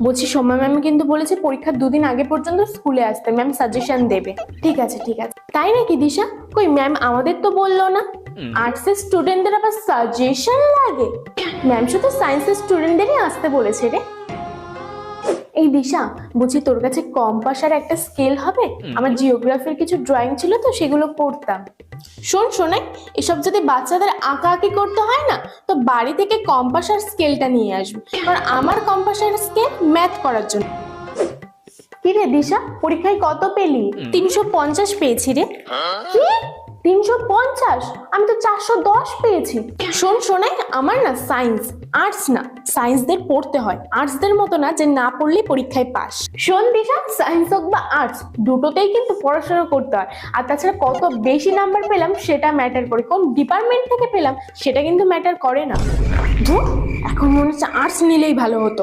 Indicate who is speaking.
Speaker 1: বলছি সোমা ম্যাম কিন্তু বলেছে পরীক্ষার দুদিন আগে পর্যন্ত স্কুলে আসতে ম্যাম সাজেশন দেবে। ঠিক আছে ঠিক আছে। তাই নাকি দিশা? কই ম্যাম আমাদের তো বলল না। আর্টসের স্টুডেন্টদের আবার সাজেশন লাগে? ম্যাম শুধু সায়েন্সের স্টুডেন্টদেরই আসতে বলেছে রে। এই দিশা বলছি তোর কাছে কম্পাস আর একটা স্কেল হবে? আমার জিওগ্রাফির কিছু ড্রয়িং ছিল তো সেগুলো করতাম শোন শোনাই এসব যদি বাচ্চাদের আঁকা আঁকি করতে হয় না তো বাড়ি থেকে কম্পাস আর স্কেলটা নিয়ে আসব। কারণ আমার কম্পাস আর স্কেল ম্যাথ করার জন্য। কি রে দিশা পরীক্ষায় কত পেলি? তিনশো পঞ্চাশ পেয়েছি রে। কি? তিনশো পঞ্চাশ? আমি তো চারশো দশ পেয়েছি। শোন শোনাই আমার না সায়েন্স আর্টস না সায়েন্সদের পড়তে হয়। আর্টসদের মতো না যে না পড়লে পরীক্ষায় পাস শোন, দিশা সায়েন্স হোক বা আর্টস দুটোতেই কিন্তু পড়াশোনা করতে হয়। আর তাছাড়া কত বেশি নাম্বার পেলাম সেটা ম্যাটার করে। কোন ডিপার্টমেন্ট থেকে পেলাম সেটা কিন্তু ম্যাটার করে না। এখন মনে হচ্ছে আর্টস নিলেই ভালো হতো।